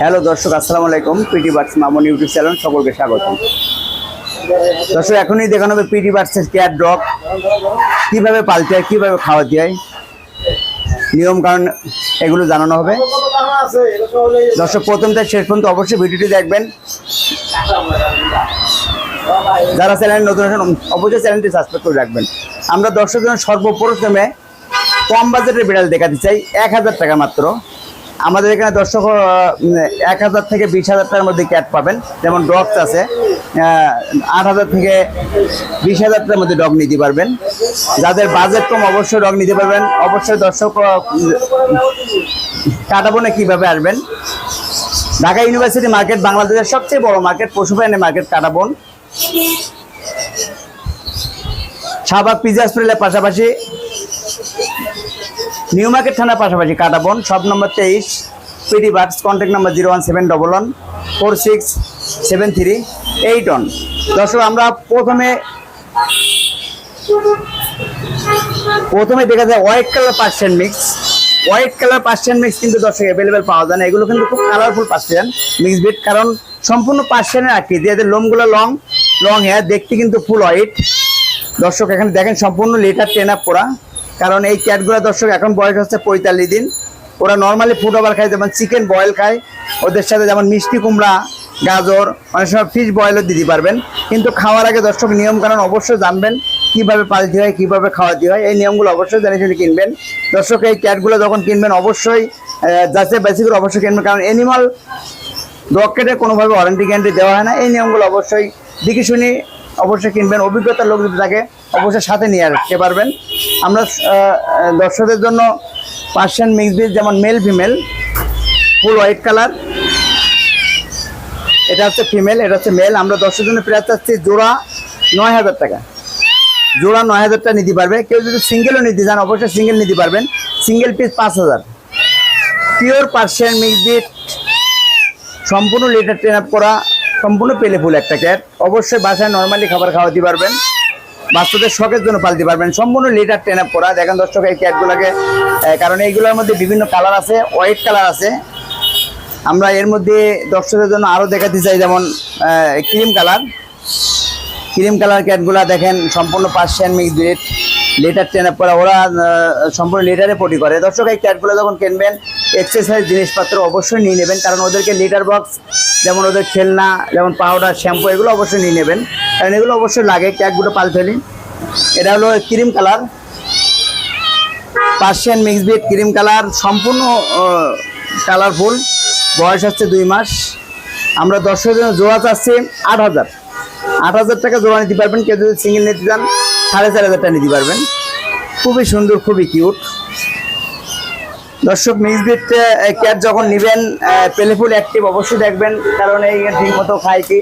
Hello দর্শক, আসসালামু আলাইকুম। Pet birds Mamun YouTube channel সকলকে স্বাগত দর্শক, এখনই দেখানো হবে পিটি বার্সের ক্যাট ডগ। কীভাবে পালতে হয়, কীভাবে খাওয়াতে হয় নিয়ম কারণ এগুলো জানানো হবে। দর্শক, প্রথম থেকে শেষ পর্যন্ত অবশ্যই ভিডিওটি দেখবেন। যারা চ্যানেল নতুন আছেন, অবশ্যই চ্যানেলটি সাবস্ক্রাইব করে রাখবেন। আমরা দর্শকজন সর্বপ্রথমে কম বাজেটের বিড়াল দেখাতে চাই, এক হাজার টাকা মাত্র। আমাদের এখানে দর্শক এক হাজার থেকে বিশ হাজার টাকার মধ্যে ক্যাট পাবেন। যেমন ডগস আছে আট হাজার থেকে বিশ হাজার টাকার মধ্যে ডগ নিতে পারবেন। যাদের বাজেট কম, অবশ্যই ডগ নিতে পারবেন। অবশ্যই দর্শক কাটাবনে কীভাবে আসবেন? ঢাকা ইউনিভার্সিটি মার্কেট, বাংলাদেশের সবচেয়ে বড় মার্কেট পশুপালনের মার্কেট কাটাবন শাহবাগ পিজি হসপিটালের পাশাপাশি নিউ মার্কেট থানার পাশাপাশি কাটাবন সব নম্বর তেইশ pet birds contact number zero one seven double one four six seven three eight one দর্শক, আমরা প্রথমে প্রথমে দেখা যায় white colour percent mix white colour percent mix কিন্তু দর্শক অ্যাভেলেবেল পাওয়া যায় না। এগুলো কিন্তু খুব কালারফুল পার্সেন্ট মিক্স বিট কারণ সম্পূর্ণ পার্সেন্টের আকৃতি এদের লোমগুলো লং লং হেয়ার দেখতে কিন্তু ফুল হোয়াইট দর্শক, এখানে দেখেন সম্পূর্ণ লেটার টেন আপ করা। কারণ এই ক্যাটগুলো দর্শক এখন বয়স হচ্ছে পঁয়তাল্লিশ দিন। ওরা নর্মালি ফুড ওভার খায়, যেমন চিকেন বয়েল খায়। ওদের সাথে যেমন মিষ্টি কুমড়া, গাজর, অনেক সময় ফিশ বয়েলও দিতে পারবেন। কিন্তু খাওয়ার আগে দর্শক নিয়ম কারণ অবশ্যই জানবেন, কীভাবে পালতে হয়, কীভাবে খাওয়াতে হয়, এই নিয়মগুলো অবশ্যই জানিয়ে শুনে কিনবেন। দর্শক, এই ক্যাটগুলো যখন কিনবেন, অবশ্যই যাচ্ছে বেশি করে অবশ্যই কিনবেন, কারণ অ্যানিমাল রকেটে কোনোভাবে ওয়ারেন্টি গ্যারান্টি দেওয়া হয় না। এই নিয়মগুলো অবশ্যই দেখে শুনি অবশ্যই কিনবেন। অভিজ্ঞতার লোক যদি থাকে অবশ্যই সাথে নিয়ে আসতে পারবেন। আমরা দর্শকদের জন্য পার্সিয়ান মিক্স বিট যেমন male female full white colour এটা হচ্ছে ফিমেল এটা হচ্ছে মেল আমরা দর্শকের জন্য প্রায় চাচ্ছি জোড়া নয় হাজার টাকা। জোড়া নয় হাজার টাকা নিতে পারবে। কেউ যদি সিঙ্গেলও নিতে চান, অবশ্যই সিঙ্গেল নিতে পারবেন। সিঙ্গেল পিস পাঁচ হাজার। পিওর পার্সিয়ান মিক্স বিট সম্পূর্ণ লিটার ট্রেন আপ করা, সম্পূর্ণ পেলে ফুল একটা ক্যাট অবশ্যই বাসায় নর্মালি খাবার খাওয়াতে পারবেন। বাচ্চাদের শখের জন্য পালতে পারবেন। সম্পূর্ণ লিটার ট্রেন আপ করা। দেখেন দর্শক, এই ক্যাটগুলোকে কারণ এইগুলোর মধ্যে বিভিন্ন কালার আছে হোয়াইট কালার আছে। আমরা এর মধ্যে দর্শকদের জন্য আরও দেখাতে চাই, যেমন ক্রিম কালার ক্রিম কালার ক্যাটগুলা দেখেন, সম্পূর্ণ Persian mix breed litter train up করা। ওরা সম্পূর্ণ লেটারে পটি করে। দর্শক, এই ক্যাটগুলো যখন কিনবেন এক্সারসাইজ জিনিসপত্র অবশ্যই নিয়ে নেবেন, কারণ ওদেরকে লিটার বক্স যেমন ওদের খেলনা, যেমন পাউডার শ্যাম্পু এগুলো অবশ্যই নিয়ে নেবেন। কারণ এগুলো অবশ্যই লাগে ক্যাকগুলো পালতে হলে এটা হলো cream colour Persian mix breed cream colour সম্পূর্ণ কালারফুল বয়স হচ্ছে দুই মাস। আমরা দর্শকের জন্য জোড়া চাচ্ছি আট হাজার। আট হাজার টাকা জোড়া নিতে পারবেন, কেউ যদি সিঙ্গেল নিতে চান, সাড়ে চার হাজার টাকা নিতে পারবেন। খুবই সুন্দর, খুবই কিউট দর্শক মিক্স ব্রিড ক্যাট যখন নেবেন পেলেফুল অ্যাক্টিভ অবশ্যই দেখবেন, কারণ এই ঠিক মতো খায় কি?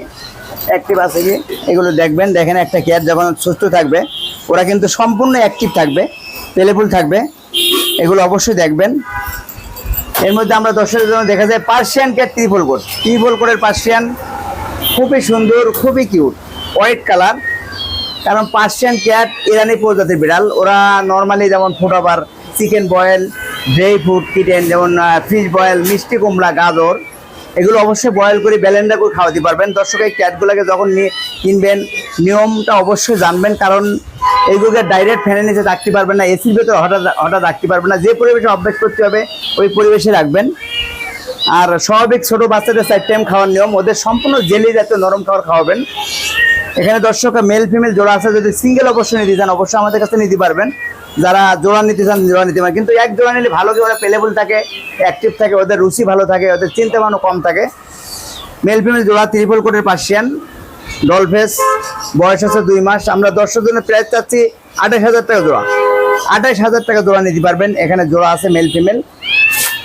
অ্যাক্টিভ আছে কি? এগুলো দেখবেন, দেখেন একটা ক্যাট যখন সুস্থ থাকবে, ওরা কিন্তু সম্পূর্ণ অ্যাক্টিভ থাকবে পেলেফুল থাকবে, এগুলো অবশ্যই দেখবেন। এর মধ্যে আমরা দর্শকের জন্য দেখা যায় Persian cat triple coat triple কোটের পার্সিয়ান খুবই সুন্দর, খুবই কিউট হোয়াইট কালার কারণ পার্সিয়ান ক্যাট ইরানি প্রজাতির বিড়াল, ওরা নর্মালি যেমন over chicken boil dry food kitten যেমন ফিশ বয়েল মিষ্টি কুমড়া, গাজর, এগুলো অবশ্যই বয়েল করে ব্যালেন্ডা করে খাওয়াতে পারবেন। দর্শক, এই ক্যাটগুলোকে যখন কিনবেন, নিয়মটা অবশ্যই জানবেন, কারণ এইগুলোকে ডাইরেক্ট ফ্যানের নিচে রাখতে পারবেন না এসির ভেতরে হঠাৎ হঠাৎ রাখতে পারবেন না। যে পরিবেশে অভ্যাস করতে হবে, ওই পরিবেশে রাখবেন। আর স্বাভাবিক ছোট বাচ্চাদের চার টাইম খাওয়ার নিয়ম, ওদের সম্পূর্ণ জেলি জাতীয় নরম খাবার খাওয়াবেন। এখানে দর্শক মেল ফিমেল জোড়া আছে, যদি সিঙ্গেল অবশ্যই নিতে চান, অবশ্যই আমাদের কাছে নিতে পারবেন। যারা জোড়া নিতে চান, জোড়া নিতে পারেন। কিন্তু এক জোড়া নিলে ভালো ওরা পেলেবল থাকে অ্যাক্টিভ থাকে, ওদের রুচি ভালো থাকে, ওদের চিন্তা ভাবনা কম থাকে। মেল ফিমেল জোড়া ত্রিপল কোটের পার্সিয়ান ডলফেস বয়স আছে দুই মাস। আমরা দর্শক জন্য প্রাইস চাচ্ছি আঠাশ হাজার টাকা জোড়া। আঠাশ হাজার টাকা জোড়া নিতে পারবেন। এখানে জোড়া আছে মেল ফিমেল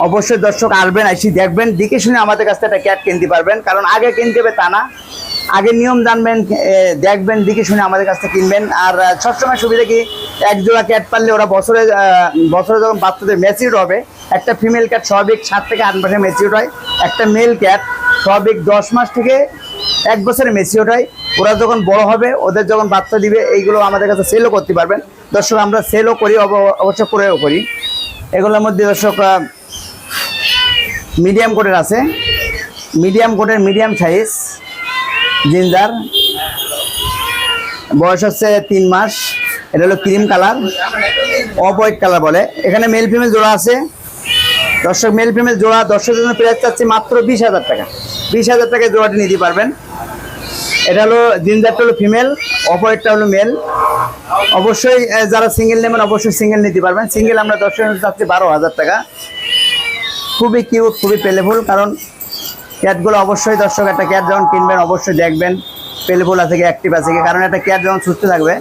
অবশ্যই দর্শক আসবেন এসে দেখবেন, দেখে শুনে আমাদের কাছ থেকে একটা ক্যাট কিনতে পারবেন। কারণ আগে কিনতে হবে তা না। আগে নিয়ম জানবেন দেখবেন, দেখে শুনে আমাদের কাছ থেকে কিনবেন। আর, সবসময় সুবিধা কি? এক জোড়া ক্যাট পারলে ওরা বছরে বছরে যখন বাচ্চাদের ম্যাচিউর হবে, একটা ফিমেল ক্যাট স্বাভাবিক সাত থেকে আট মাসে ম্যাচিউর হয়, একটা মেল ক্যাট স্বাভাবিক দশ মাস থেকে এক বছরে ম্যাচিউর হয়। ওরা যখন বড় হবে, ওদের যখন বাচ্চা দিবে, এইগুলো আমাদের কাছে সেলও করতে পারবেন। দর্শক, আমরা সেলও করি, অব- অবশ্য করেও করি। এগুলোর মধ্যে দর্শক মিডিয়াম কোটের আছে। মিডিয়াম কোটের মিডিয়াম সাইজ জিঞ্জার বয়স হচ্ছে তিন মাস। এটা হলো cream colour, off white colour বলে। এখানে মেল ফিমেল জোড়া আছে। দর্শক মেল ফিমেল জোড়া, দর্শকের জন্য প্রাইস চাচ্ছি মাত্র বিশ হাজার টাকা। বিশ হাজার টাকায় জোড়াটি নিতে পারবেন। এটা হলো জিঞ্জারটা হলো ফিমেল হোয়াইটটা হলো মেল অবশ্যই যারা সিঙ্গেল নেবেন, অবশ্যই সিঙ্গেল নিতে পারবেন। সিঙ্গেল আমরা দর্শকের চাচ্ছি বারো হাজার টাকা। খুবই কিউট খুবই পেলেফুল কারণ ক্যাটগুলো অবশ্যই দর্শক একটা ক্যাট যখন কিনবেন, অবশ্যই দেখবেন। পেলেফুল আছে কি অ্যাক্টিভ আছে কি, কারণ একটা ক্যাট যখন সুস্থ থাকবে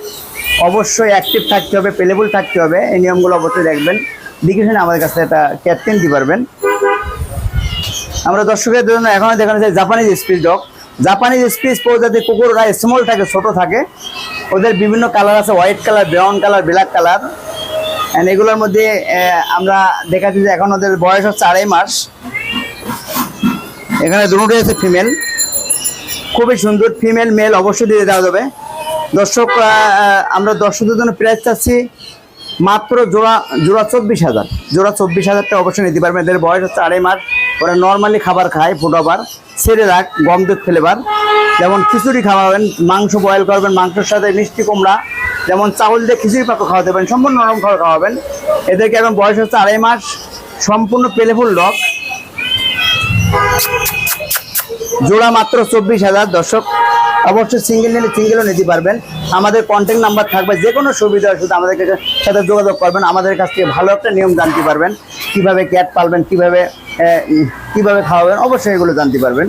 অবশ্যই অ্যাক্টিভ থাকতে হবে পেলেফুল থাকতে হবে, এই নিয়মগুলো অবশ্যই দেখবেন। দেখে শুনে আমাদের কাছে একটা ক্যাট কিনতে পারবেন। আমরা দর্শকের জন্য এখনও দেখানো যায় Japanese spitz dog Japanese spitz প্রজাতির কুকুররা স্মল থাকে, ছোট থাকে। ওদের বিভিন্ন কালার আছে white colour brown colour black colour and এগুলোর মধ্যে আমরা দেখাচ্ছি যে এখন ওদের বয়স হচ্ছে আড়াই মাস। এখানে দুটোই আছে ফিমেল খুবই সুন্দর ফিমেল মেল অবশ্যই দিয়ে দেওয়া যাবে। দর্শক আমরা দর্শকদের জন্য প্রাইস চাচ্ছি মাত্র জোড়া জোড়া চব্বিশ হাজার। জোড়া চব্বিশ হাজারটা অবশ্যই নিতে পারবেন। এদের বয়স হচ্ছে আড়াই মাস। ওরা নর্মালি খাবার খায় ফুটাবার ছেড়ে রাখ, গম দুধ ফেলেবার যেমন খিচুড়ি খাওয়াবেন, মাংস বয়েল করবেন, মাংসের সাথে মিষ্টি কুমড়া, যেমন চাউল দিয়ে খিচুড়ি পাতা খাওয়াতে পারেন, সম্পূর্ণ নরম খাবার খাওয়াবেন। এদেরকে এখন বয়স হচ্ছে আড়াই মাস, সম্পূর্ণ পেলেফুল ডগ জোড়া মাত্র চব্বিশ হাজার দর্শক। অবশ্যই সিঙ্গেল নিলে সিঙ্গেলও নিতে পারবেন। আমাদের কন্ট্যাক্ট নাম্বার থাকবে যে কোনো সুবিধা শুধু আমাদের সাথে যোগাযোগ করবেন। আমাদের কাছ থেকে ভালো একটা নিয়ম জানতে পারবেন। কীভাবে ক্যাট পালবেন, কীভাবে কীভাবে খাওয়াবেন, অবশ্যই এগুলো জানতে পারবেন।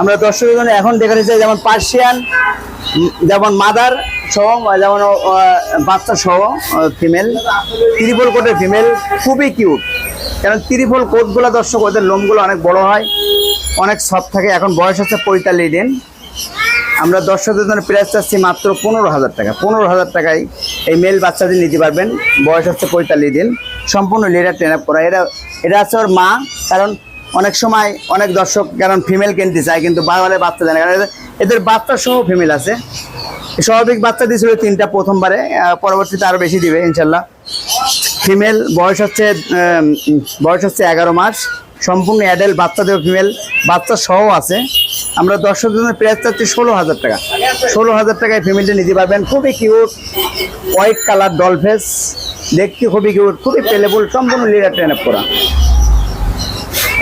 আমরা দর্শকের জন্য এখন দেখাতে চাই, যেমন পার্সিয়ান যেমন মাদার সহ যেমন বাচ্চা সহ ফিমেল ত্রিপল কোটের ফিমেল খুবই কিউট কারণ ত্রিপল কোটগুলো দর্শক, ওদের লোমগুলো অনেক বড় হয়, অনেক সফট থাকে। এখন বয়স হচ্ছে পঁয়তাল্লিশ দিন। আমরা দর্শকদের জন্য প্রাইস চাচ্ছি মাত্র পনেরো হাজার টাকা। পনেরো হাজার টাকায় এই মেল বাচ্চাদের নিতে পারবেন। বয়স হচ্ছে পঁয়তাল্লিশ দিন। সম্পূর্ণ লিডার ট্রেন আপ করা। এটা এটা হচ্ছে ওর মা, কারণ অনেক সময় অনেক দর্শক, কারণ ফিমেল কিনতে চায়, কিন্তু বাংলালে বাচ্চা জানে কারণ এদের বাচ্চা সহ ফিমেল আছে। স্বাভাবিক বাচ্চা দিয়েছিল তিনটা প্রথমবারে পরবর্তীতে আরও বেশি দিবে, ইনশাল্লাহ। ফিমেল বয়স হচ্ছে বয়স হচ্ছে এগারো মাস। সম্পূর্ণ অ্যাডাল্ট বাচ্চা দেওয়া ফিমেল বাচ্চা সহ আছে। আমরা দর্শক জনের প্রাইস চাচ্ছি ষোলো হাজার টাকা। ষোলো হাজার টাকায় ফিমেলটা নিতে পারবেন। খুবই কিউট হোয়াইট কালার ডলফেস দেখতে খুবই কিউট খুবই পেলেবল সম্পূর্ণ লিডার ট্রেন আপ করা।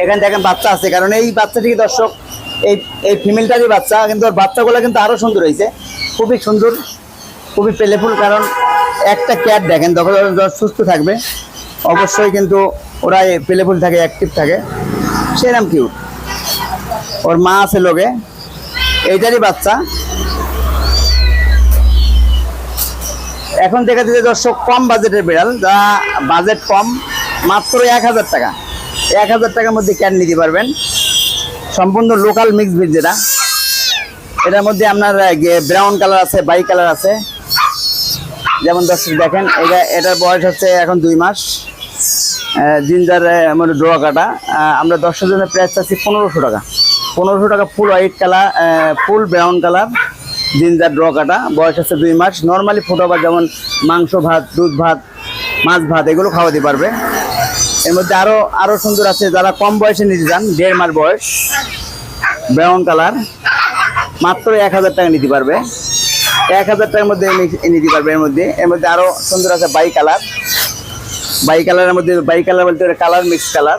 এখানে দেখেন বাচ্চা আছে, কারণ এই বাচ্চাটি দর্শক, এই এই ফিমেলটারই বাচ্চা, কিন্তু ওর বাচ্চাগুলো কিন্তু আরও সুন্দর হয়েছে। খুবই সুন্দর, খুবই পেলেফুল কারণ একটা ক্যাট দেখেন তখন সুস্থ থাকবে। অবশ্যই কিন্তু ওরা পেলেফুল থাকে অ্যাক্টিভ থাকে। সেরকম কিউট ওর মা আছে লোকে। এইটারই বাচ্চা। এখন দেখা যাচ্ছে দর্শক, কম বাজেটের বিড়াল। যা বাজেট কম, মাত্র এক হাজার টাকা। এক হাজার টাকার মধ্যে ক্যান নিতে পারবেন। সম্পূর্ণ লোকাল মিক্স ব্রিড যেটা। এটার মধ্যে আপনার ব্রাউন কালার আছে বাই কালার আছে। যেমন দর্শক দেখেন, এটা, এটার বয়স হচ্ছে এখন দুই মাস। জিঞ্জার মানে ডোয়া কাটা। আমরা দর্শক জনের প্রাইস চাচ্ছি পনেরোশো টাকা। পনেরোশো টাকা full white colour full brown colour ginger, draw কাটা। বয়স হচ্ছে দুই মাস। নর্মালি ফোটাবার যেমন মাংস ভাত, দুধ ভাত, মাছ ভাত, এগুলো খাওয়াতে পারবে। এর মধ্যে আরও আরও সুন্দর আছে, যারা কম বয়সে নিতে যান দেড় মাস বয়স ব্রাউন কালার মাত্র এক হাজার টাকা নিতে পারবে। এক হাজার টাকার মধ্যে নিতে পারবে, এর মধ্যে। এর মধ্যে আরও সুন্দর আছে বাই কালার। বাই কালারের মধ্যে, বাই কালার বলতে কালার মিক্স কালার।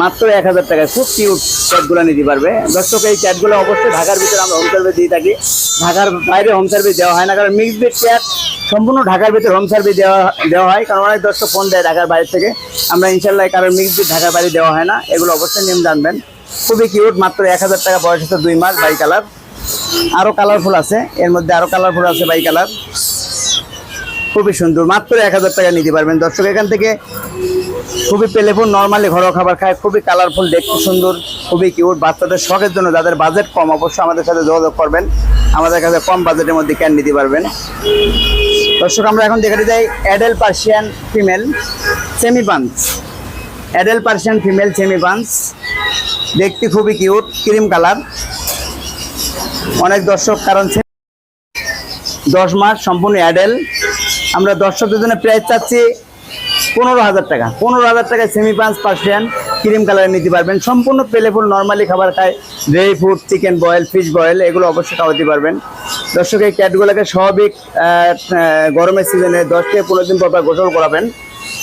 মাত্র এক হাজার টাকায় খুব কিউট ক্যাটগুলো নিতে পারবে। দর্শক, এই ক্যাটগুলো অবশ্যই ঢাকার ভিতরে আমরা হোম সার্ভিস দিয়ে থাকি। ঢাকার বাইরে হোম সার্ভিস দেওয়া হয় না, কারণ মিক্স ব্রিড ক্যাট সম্পূর্ণ ঢাকার ভিতরে হোম সার্ভিস দেওয়া দেওয়া হয়। কারণ অনেক দর্শক ফোন দেয় ঢাকার বাইরে থেকে। আমরা ইনশাল্লাহ কারণ মিক্স ব্রিড ঢাকার বাইরে দেওয়া হয় না। এগুলো অবশ্যই নিয়ম জানবেন খুবই কিউট মাত্র এক হাজার টাকা বয়স হচ্ছে দুই মাস, বাই কালার। আরও কালারফুল আছে। এর মধ্যে আরও কালারফুল আছে বাই কালার খুবই সুন্দর। মাত্র এক হাজার টাকা নিতে পারবেন। দর্শক, এখান থেকে খুবই পেলেফুল নর্মালি ঘরোয়া খাবার খায়, খুবই কালারফুল দেখতে সুন্দর, খুবই কিউট বাচ্চাদের শখের জন্য যাদের বাজেট কম, অবশ্যই আমাদের সাথে যোগাযোগ করবেন। আমাদের কাছে কম বাজেটের মধ্যে ক্যান নিতে পারবেন। দর্শক, আমরা এখন দেখাতে যাই adult Persian female semi punch adult Persian female semi punch দেখতে খুবই কিউট ক্রিম কালার অনেক দর্শক, কারণ দশ মাস সম্পূর্ণ অ্যাডেল। আমরা দর্শকদের জন্য প্রাইস চাচ্ছি পনেরো হাজার টাকা। পনেরো হাজার টাকায় সেমি পাঁচ পার্সেন্ট ক্রিম কালারে নিতে পারবেন। সম্পূর্ণ পেলেফুল নর্মালি খাবার খায় dry food chicken boil fish boil এগুলো অবশ্যই খাওয়াতে পারবেন। দর্শক, এই ক্যাটগুলোকে স্বাভাবিক গরমের সিজনে দশ থেকে পনেরো দিন পর গোসল করাবেন।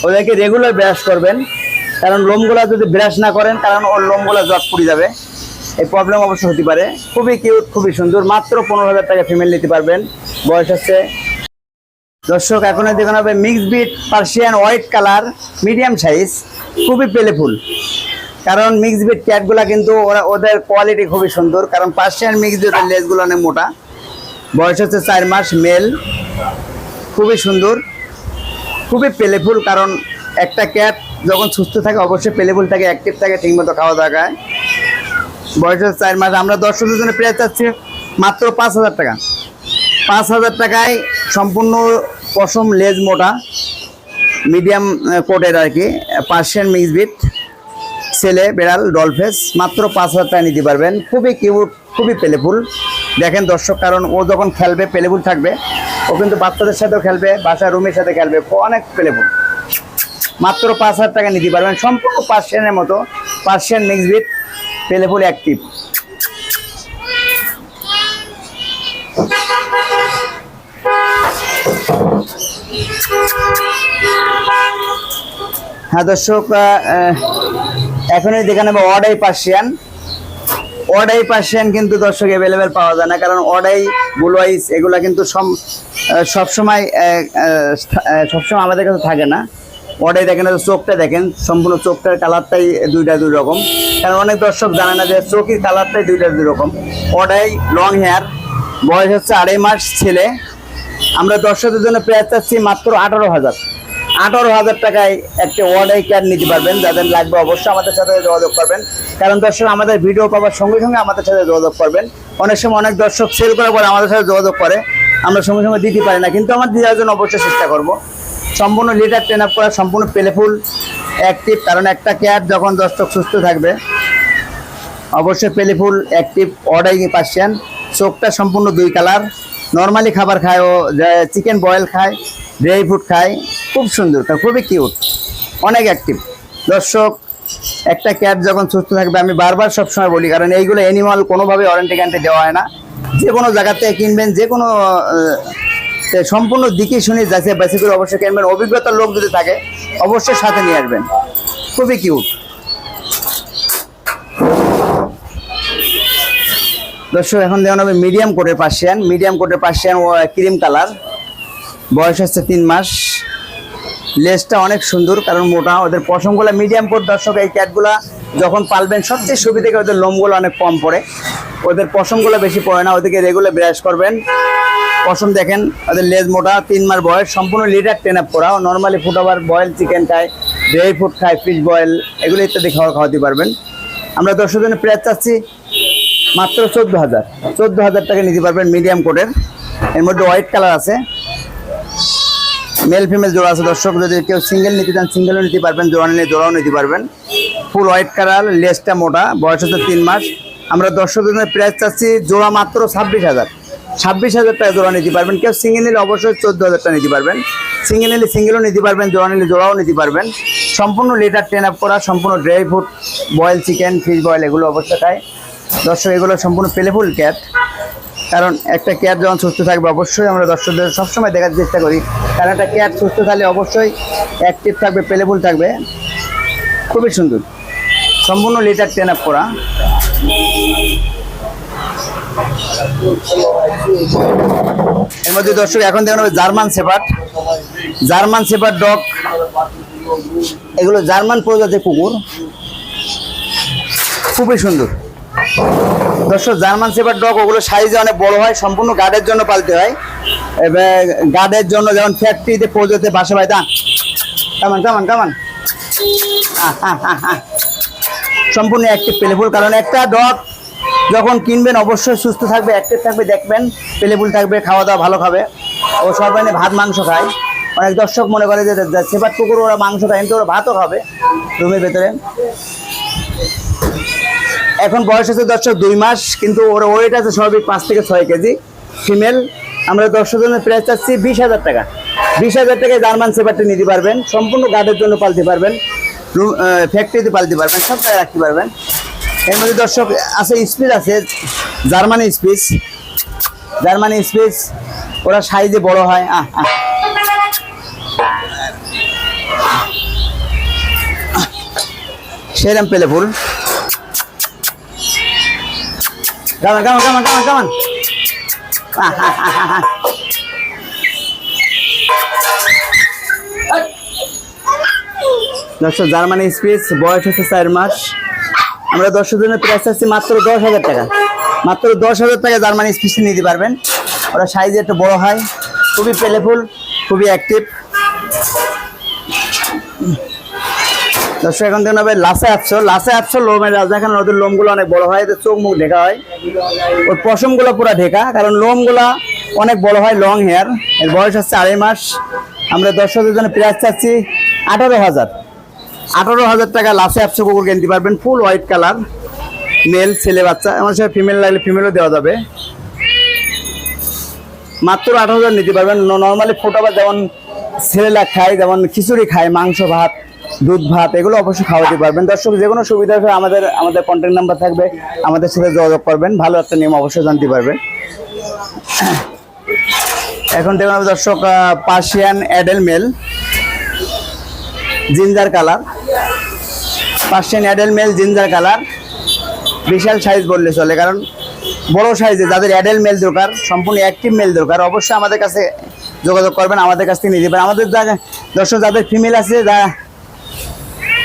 ওদেরকে রেগুলার ব্রাশ করবেন। কারণ লোমগুলা যদি ব্রাশ না করেন, কারণ ওর লোমগুলা জট পড়ে যাবে। এই প্রবলেম অবশ্য হতে পারে। খুবই কিউট খুবই সুন্দর। মাত্র পনেরো হাজার টাকা ফিমেল নিতে পারবেন। বয়স হচ্ছে দর্শক, এখন দেখুন হবে mix breed Persian white colour medium size খুবই পেলেফুল কারণ মিক্স বিট ক্যাটগুলা কিন্তু ওরা ওদের কোয়ালিটি খুবই সুন্দর। কারণ পার্সিয়ান মিক্স বিটের লেজগুলো অনেক মোটা। বয়স হচ্ছে চার মাস মেল খুবই সুন্দর। খুবই পেলেফুল কারণ একটা ক্যাট যখন সুস্থ থাকে, অবশ্যই পেলেফুল থাকে অ্যাক্টিভ থাকে, ঠিকমতো খাওয়া দাওয়া খায়। বয়স হচ্ছে চার মাস। আমরা দর্শকদের জন্য প্রায় চাচ্ছি মাত্র পাঁচ হাজার টাকা। পাঁচ হাজার টাকায় সম্পূর্ণ পশম লেজ মোটা মিডিয়াম কোটের আর কি পার্সিয়ান মিক্স বিট ছেলে বেড়াল ডলফেস মাত্র পাঁচ হাজার টাকা নিতে পারবেন। খুবই কিউট খুবই পেলেফুল দেখেন দর্শক, কারণ ও যখন খেলবে পেলেফুল থাকবে, ও কিন্তু বাচ্চাদের সাথেও খেলবে বাসা রুমের সাথে খেলবে, অনেক পেলেফুল মাত্র পাঁচ হাজার টাকা নিতে পারবেন। সম্পূর্ণ পার্সিয়ানের মতো Persian mix breed playful active হ্যাঁ দর্শক এখনই দেখে নেব অডাই পার্সিয়ান। অডাই পার্সিয়ান কিন্তু দর্শক অ্যাভেলেবেল পাওয়া যায় না, কারণ অডাই বুলওয়াইস এগুলো কিন্তু সব সবসময় সবসময় আমাদের কাছে থাকে না। অডাই দেখেন চোখটা দেখেন, সম্পূর্ণ চোখটার কালারটাই দুইটা দুই রকম। কারণ অনেক দর্শক জানে না যে চোখের কালারটাই দুইটা দুই রকম। অডাই লং হেয়ার বয়স হচ্ছে আড়াই মাস ছেলে। আমরা দর্শকদের জন্য পেয়ে চাচ্ছি মাত্র আঠারো হাজার। আঠারো হাজার টাকায় একটা ওয়ার্ডাই ক্যার নিতে পারবেন। যাদের লাগবে অবশ্যই আমাদের সাথে যোগাযোগ করবেন। কারণ দর্শক, আমাদের ভিডিও পাওয়ার সঙ্গে সঙ্গে আমাদের সাথে যোগাযোগ করবেন। অনেক সময় অনেক দর্শক সেল করার পরে আমাদের সাথে যোগাযোগ করে। আমরা সঙ্গে সঙ্গে দিতে পারি না, কিন্তু আমার দেওয়ার জন্য অবশ্যই চেষ্টা করব। সম্পূর্ণ লিটার ট্রেন আপ করা, সম্পূর্ণ পেলেফুল অ্যাক্টিভ কারণ একটা ক্যাট যখন দর্শক সুস্থ থাকবে, অবশ্যই পেলিফুল অ্যাক্টিভ অর্ডাই পার্সিয়ান চোখটা সম্পূর্ণ দুই কালার নর্মালি খাবার খায় ও চিকেন বয়েল খায় ড্রাই ফ্রুট খায়, খুব সুন্দর খুবই কিউট অনেক অ্যাক্টিভ দর্শক, একটা ক্যাব যখন সুস্থ থাকবে, আমি বারবার সবসময় বলি, কারণ এইগুলো অ্যানিমাল কোনোভাবে ওয়ারেন্টি গ্যারান্টি দেওয়া হয় না। যে কোনো জায়গা থেকে কিনবেন যে কোনো সম্পূর্ণ দিকে শুনে যাচ্ছে বেশি করে অবশ্যই কিনবেন। অভিজ্ঞতার লোক যদি থাকে, অবশ্যই সাথে নিয়ে আসবেন। খুবই কিউট দর্শক, এখন যেমন হবে মিডিয়াম কোটের পার্সিয়ান মিডিয়াম কোটের পার্সিয়ান ক্রিম কালার বয়স হচ্ছে তিন মাস। লেজটা অনেক সুন্দর, কারণ মোটা। ওদের পশমগুলো মিডিয়াম কোট দর্শক, এই ক্যাটগুলা যখন পালবেন, সবচেয়ে সুবিধা ওদের লোমগুলো অনেক কম পড়ে। ওদের পশমগুলো বেশি পড়ে না। ওদেরকে রেগুলার ব্রাশ করবেন। পশম দেখেন, ওদের লেজ মোটা, তিন মাস বয়স, সম্পূর্ণ লিটার টেন আপ করা। Normally food over boil chicken খায় ড্রাই ফুড খায় ফিশ বয়েল এগুলো ইত্যাদি খাওয়া খাওয়াতে পারবেন। আমরা দর্শক জনের প্রায় চাচ্ছি মাত্র চোদ্দ হাজার। চোদ্দ হাজার টাকা নিতে পারবেন মিডিয়াম কোটের এর। মধ্যে হোয়াইট কালার আছে। মেল ফিমেল জোড়া আছে দর্শক, যদি কেউ সিঙ্গেল নিতে চান সিঙ্গেলও নিতে পারবেন, জোড়া নিলে জোড়াও নিতে পারবেন। ফুল হোয়াইট কালার লেসটা মোটা, বয়স হচ্ছে তিন মাস। আমরা দর্শকদের জন্য প্রাইস চাচ্ছি জোড়া মাত্র ছাব্বিশ হাজার। ছাব্বিশ হাজার টাকা জোড়া নিতে পারবেন। কেউ সিঙ্গেল নিলে অবশ্যই চোদ্দ হাজার টাকা নিতে পারবেন। সিঙ্গেল নিলে সিঙ্গেলও নিতে পারবেন, জোড়া নিলে জোড়াও নিতে পারবেন। সম্পূর্ণ লিটার ট্রেন আপ করা, সম্পূর্ণ dry fruit boil chicken fish boil এগুলো অবশ্যই খায়। দর্শক, এগুলো সম্পূর্ণ পেলেফুল ক্যাট কারণ একটা ক্যাট যখন সুস্থ থাকবে, অবশ্যই আমরা দর্শকদের সবসময় দেখার চেষ্টা করি। কারণ একটা ক্যাট সুস্থ থাকলে অবশ্যই অ্যাক্টিভ থাকবে পেলেফুল থাকবে। খুবই সুন্দর। সম্পূর্ণ লিটার টেন আপ করা। এর মধ্যে দর্শক, এখন দেখুন হবে German shepherd German shepherd dog. এগুলো জার্মান প্রজাতির কুকুর। খুবই সুন্দর। দর্শক, জার্মান সেপার ডগ, ওগুলো সাইজে অনেক বড় হয়, সম্পূর্ণ গার্ডের জন্য পালতে হয়। এবার গার্ডের জন্য যেমন ফ্যাক্টরিতে পৌঁছতে বাসা বাড়িতে কামান কামান কামান। সম্পূর্ণ একটি পেলেফুল, কারণ একটা ডগ যখন কিনবেন অবশ্যই সুস্থ থাকবে অ্যাক্টিভ থাকবে, দেখবেন পেলেফুল থাকবে খাওয়া দাওয়া ভালো খাবে। ও সর্বাণী ভাত, মাংস খায়। অনেক দর্শক মনে করে যে সেপার কুকুর ওরা মাংস খায়, কিন্তু ওরা ভাতও খাবে রুমের ভেতরে। এখন বয়স হচ্ছে দর্শক দুই মাস, কিন্তু ওর ওয়েট আছে স্বাভাবিক পাঁচ থেকে ছয় কেজি। ফিমেল আমরা দর্শক জন্য প্রাইস চাচ্ছি বিশ হাজার টাকা। বিশ হাজার টাকায় জার্মান সেপারটি নিতে পারবেন, সম্পূর্ণ গার্ডের জন্য পালতে পারবেন, রুম ফ্যাক্টরিতে পালতে পারবেন, সব জায়গায় রাখতে পারবেন। এর মধ্যে দর্শক, আছে স্পিচ আছে, জার্মানি স্পিচ। জার্মানি স্পিচ, ওরা সাইজে বড় হয়, আহ সেরম পেলে ফুল কামান কামান কামান কামান কামান দর্শক, জার্মানি স্পিচ, বয়স হচ্ছে চার মাস। আমরা দর্শক জনের প্রাইস চাচ্ছি মাত্র দশ হাজার টাকা। মাত্র দশ হাজার টাকা জার্মানি স্পিচ নিতে পারবেন। ওরা সাইজে একটু বড় হয়। খুবই পেলেফুল খুবই অ্যাক্টিভ দর্শক, এখন দেখুন হবে লাসে আটশো লাসে আটশো লোমের রাজা। এখানে ওদের লোমগুলো অনেক বড় হয়। এদের চোখ মুখ ঢেকা হয়। ওর পশমগুলো পুরো ঢেকা। কারণ লোমগুলা অনেক বড় হয় লং হেয়ার এর বয়স হচ্ছে আড়াই মাস। আমরা দর্শকদের জন্য প্রাইস চাচ্ছি আঠারো হাজার। আঠারো হাজার টাকা লাসে আটশো কুকুর কিনতে পারবেন ফুল হোয়াইট কালার মেল ছেলে, বাচ্চা। আমার সাথে ফিমেল লাগলে ফিমেলও দেওয়া যাবে। মাত্র আঠারো হাজার নিতে পারবেন। নর্মালি ফোটাবার যেমন ছেলেরা খায়, যেমন খিচুড়ি খায়, মাংস, ভাত, দুধ, ভাত, এগুলো অবশ্যই খাওয়াতে পারবেন। দর্শক, যে কোনো সুবিধা হলে আমাদের আমাদের কন্ট্যাক্ট নাম্বার থাকবে। আমাদের সাথে যোগাযোগ করবেন। ভালো একটা নিয়ম অবশ্যই জানতে পারবেন। এখন দেখুন দর্শক Persian adult male ginger colour. Persian adult male ginger colour. বিশাল সাইজ বললে চলে, কারণ বড় সাইজে যাদের অ্যাডেল মেল দরকার, সম্পূর্ণ অ্যাক্টিভ মেল দরকার, অবশ্যই আমাদের কাছে যোগাযোগ করবেন, আমাদের কাছ থেকে নিতে পারেন। আমাদের দর্শক, যাদের ফিমেল আছে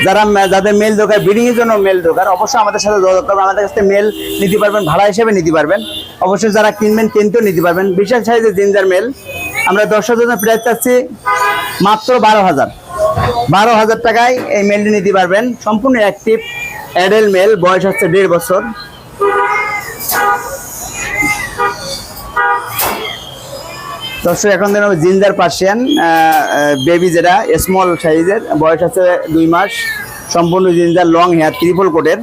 যারা যাদের মেল দরকার ব্রিডিং এর জন্য মেল দরকার, অবশ্যই আমাদের সাথে যোগাযোগ করবেন, আমাদের কাছ থেকে মেল নিতে পারবেন, ভাড়া হিসেবে নিতে পারবেন। অবশ্যই যারা কিনবেন, কিনতেও নিতে পারবেন। বিশাল সাইজের জিঞ্জার মেল আমরা দর্শক জন্য প্রাইস চাচ্ছি মাত্র বারো হাজার। বারো হাজার টাকায় এই মেলটি নিতে পারবেন। সম্পূর্ণ অ্যাক্টিভ অ্যাডেল মেল বয়স হচ্ছে দেড় বছর। দর্শক, এখন দেখুন জিন্দার পার্সিয়ান বেবি যেটা স্মল সাইজের বয়স আছে দুই মাস। সম্পূর্ণ জিন্দার লং হেয়ার ত্রিপল কোটের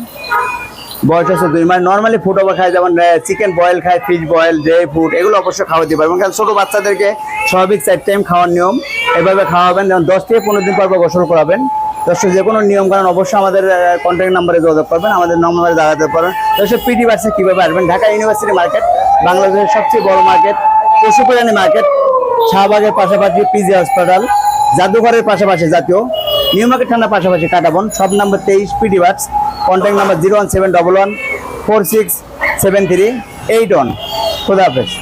বয়স আছে দুই। মাস নর্মালি ফুড ওভার খায়, যেমন চিকেন বয়েল খায় ফিশ বয়েল ড্রাই ফুড এগুলো অবশ্যই খাওয়াতে পারবেন কারণ ছোটো বাচ্চাদেরকে স্বাভাবিক চার টাইম খাওয়ার নিয়ম এভাবে খাওয়াবেন। যেমন দশ থেকে পনেরো দিন পর গোসল করাবেন। দর্শক, যে কোনো নিয়ম কারণ অবশ্যই আমাদের কন্ট্যাক্ট নাম্বারে যোগাযোগ করবেন। আমাদের নম্বরে দাঁড়াতে পারেন। দর্শক পিটি বার্সে কীভাবে আসবেন? ঢাকা ইউনিভার্সিটি মার্কেট বাংলাদেশের সবচেয়ে বড় মার্কেট পশুপ্রাণী মার্কেট শাহবাগের পাশাপাশি পিজি হসপিটাল জাদুঘরের পাশাপাশি জাতীয়। নিউ মার্কেট থানার পাশাপাশি কাটাবন। সব নাম্বার তেইশ pet birds contact number zero one seven double one four six seven three eight one খুদা হাফেজ।